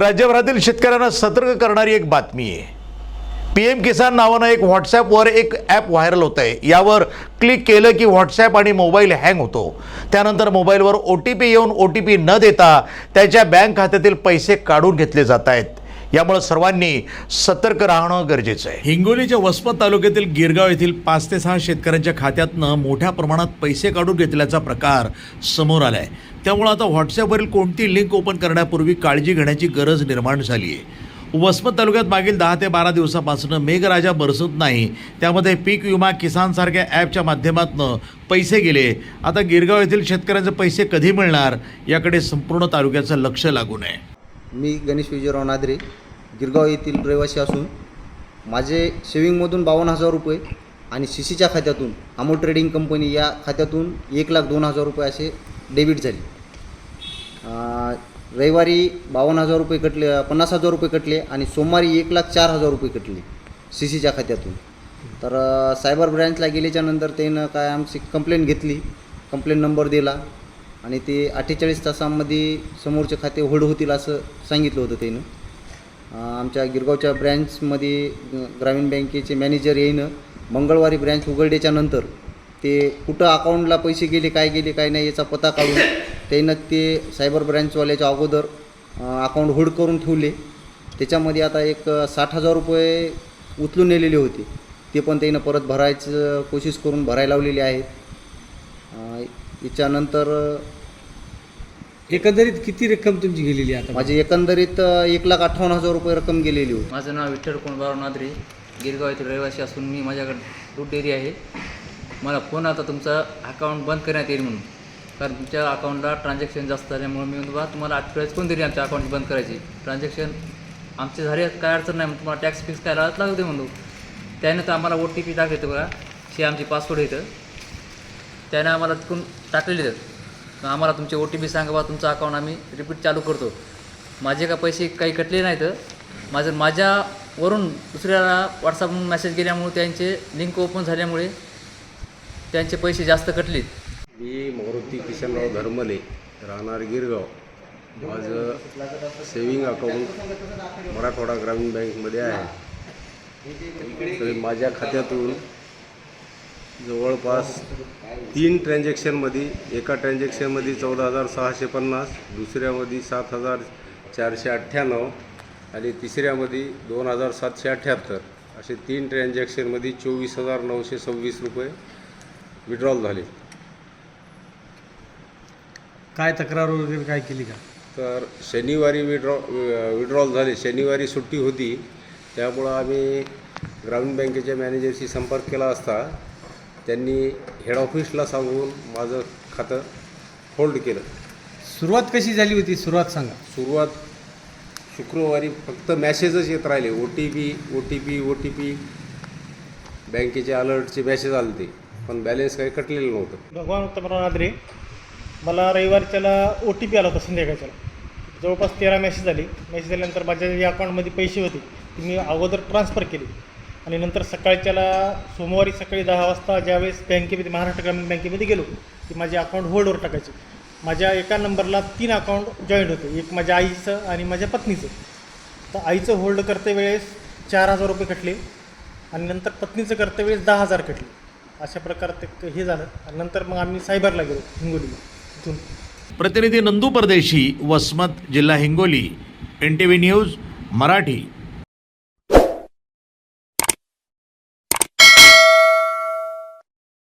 राज्यभरातील शेतकऱ्यांना सतर्क करणारी एक बातमी आहे. पी एम किसान नावानं एक व्हॉट्सॲपवर एक ॲप व्हायरल होतं आहे यावर क्लिक केलं की व्हॉट्सॲप आणि मोबाईल हँग होतो. त्यानंतर मोबाईलवर ओ टी पी येऊन ओ टी पी न देता त्याच्या बँक खात्यातील पैसे काढून घेतले जात आहेत. यामुळं सर्वांनी सतर्क राहणं गरजेचं आहे. हिंगोलीच्या वसमत तालुक्यातील गिरगाव येथील पाच ते सहा शेतकऱ्यांच्या खात्यातनं मोठ्या प्रमाणात पैसे काढून घेतल्याचा प्रकार समोर आलाय. त्यामुळं आता व्हॉट्सॲपवरील कोणती लिंक ओपन करण्यापूर्वी काळजी घेण्याची गरज निर्माण झाली आहे वसमत तालुक्यात मागील दहा ते बारा दिवसापासून मेघराजा बरसत नाही. त्यामध्ये पीक विमा किसान सारख्या ॲपच्या माध्यमातून पैसे गेले. आता गिरगाव येथील शेतकऱ्यांचे पैसे कधी मिळणार? याकडे संपूर्ण तालुक्याचं लक्ष लागून आहे. मी गणेश विजयराव नादरे गिरगाव येथील रहिवासी असून माझे सेविंगमधून बावन्न हजार रुपये आणि सी सीच्या खात्यातून अमोल ट्रेडिंग कंपनी या खात्यातून एक लाख दोन हजार रुपये असे डेबिट झाले. रविवारी बावन्न हजार रुपये कटले पन्नास हजार रुपये कटले आणि सोमवारी एक लाख चार हजार रुपये कटले सी सीच्या खात्यातून. तर सायबर ब्रँचला गेल्याच्यानंतर त्यानं काय आमची कंप्लेंट घेतली कंप्लेंट नंबर दिला. आणि ते अठ्ठेचाळीस तासांमध्ये समोरचे खाते होल्ड होतील असं सांगितलं होतं त्यानं. आमच्या गिरगावच्या ब्रँचमध्ये ग्रामीण बँकेचे मॅनेजर येईनं मंगळवारी ब्रँच उघडल्याच्या नंतर ते कुठं अकाउंटला पैसे गेले काय गेले काय नाही याचा पत्ता काढून त्यानं ते सायबर ब्रँचवाल्याच्या अगोदर अकाउंट होल्ड करून ठेवले. त्याच्यामध्ये आता एक साठ हजार रुपये उचलून नेलेले होते. ते पण त्यानं परत भरायचं कोशिश करून भरायला लावलेले आहेत. याच्यानंतर एकंदरीत किती रक्कम तुमची गेलेली आहे आता? माझी एकंदरीत एक लाख अठ्ठावन्न हजार रुपये रक्कम गेलेली होती. माझं नाव विठ्ठल कोणबाराव नादरे गिरगाव येथील रहिवासी असून मी माझ्याकडे दूध डेअरी आहे. मला फोन आता तुमचा अकाउंट बंद करण्यात येईल म्हणून. कारण तुमच्या अकाउंटला ट्रान्झॅक्शन जास्त झाल्यामुळे मी म्हणतो बा तुम्हाला अठ्ठेचाळीस कोण तरी आमच्या अकाउंट बंद करायची. ट्रान्झॅक्शन आमचे झाले काय अडचण नाही तुम्हाला टॅक्स फिक्स काय लागत लागते म्हणतो. त्याने तर आम्हाला ओ टी पी टाकले बघा हे आमची पासवर्ड येतं त्याने आम्हाला तिकडून टाकलेले आहेत. आम्हाला तुमचे ओ टी पी सांगा बा तुमचं अकाउंट आम्ही रिपीट चालू करतो. माझे का पैसे काही कटले नाहीत. माझं माझ्यावरून दुसऱ्याला व्हॉट्सअपवरून मेसेज गेल्यामुळे त्यांचे लिंक ओपन झाल्यामुळे त्यांचे पैसे जास्त कटलेत. मी मारुती किशनराव धर्मले राहणार गिरगाव. माझं सेविंग अकाउंट मराठवाडा ग्रामीण बँकमध्ये आहे. माझ्या खात्यातून जवळपास तीन ट्रान्झॅक्शनमध्ये एका ट्रान्झॅक्शनमध्ये चौदा हजार सहाशे पन्नास दुसऱ्यामध्ये सात हजार चारशे अठ्ठ्याण्णव आणि तिसऱ्यामध्ये दोन हजार सातशे अठ्ठ्याहत्तर. असे तीन ट्रान्झॅक्शनमध्ये चोवीस हजार नऊशे सव्वीस रुपये विड्रॉल झाले. काय तक्रार वगैरे काय केली का? तर शनिवारी विड्रॉ विड्रॉल झाले. शनिवारी सुट्टी होती. त्यामुळं आम्ही ग्रामीण बँकेच्या मॅनेजरशी संपर्क केला असता. त्यांनी हेड ऑफिसला सांगून माझं खातं होल्ड केलं. सुरुवात कशी झाली होती? सुरुवात सांगा. सुरुवात शुक्रवारी फक्त मॅसेजच येत राहिले. O T P O T P O T P बँकेचे अलर्टचे मॅसेज आले ते पण बॅलेन्स काही कटलेलं नव्हतं. भगवान उत्तमराव नादरे मला रविवारच्याला ओ टी पी आला होता संध्याकाळच्याला. जवळपास तेरा मॅसेज आले मॅसेज आल्यानंतर माझ्या जे अकाउंटमध्ये पैसे होते. ते मी अगोदर ट्रान्सफर केले. आणि नंतर सकाळच्याला सोमवारी सकाळी दहा वाजता ज्यावेळेस बँकेमध्ये महाराष्ट्र ग्रामीण बँकेमध्ये गेलो की माझे अकाउंट होल्डवर टाकायचे. माझ्या एका नंबरला तीन अकाउंट जॉईंट होते. एक माझ्या आईचं आणि माझ्या पत्नीचं. तर आईचं होल्ड करते वेळेस चार हजार रुपये कटले आणि नंतर पत्नीचं करते वेळेस दहा हजार कटले. अशा प्रकारे ते हे झालं. आणि नंतर मग आम्ही सायबरला गेलो हिंगोलीला तिथून प्रतिनिधी नंदू परदेशी वसमत जिल्हा Hingoli N T V news Marathi.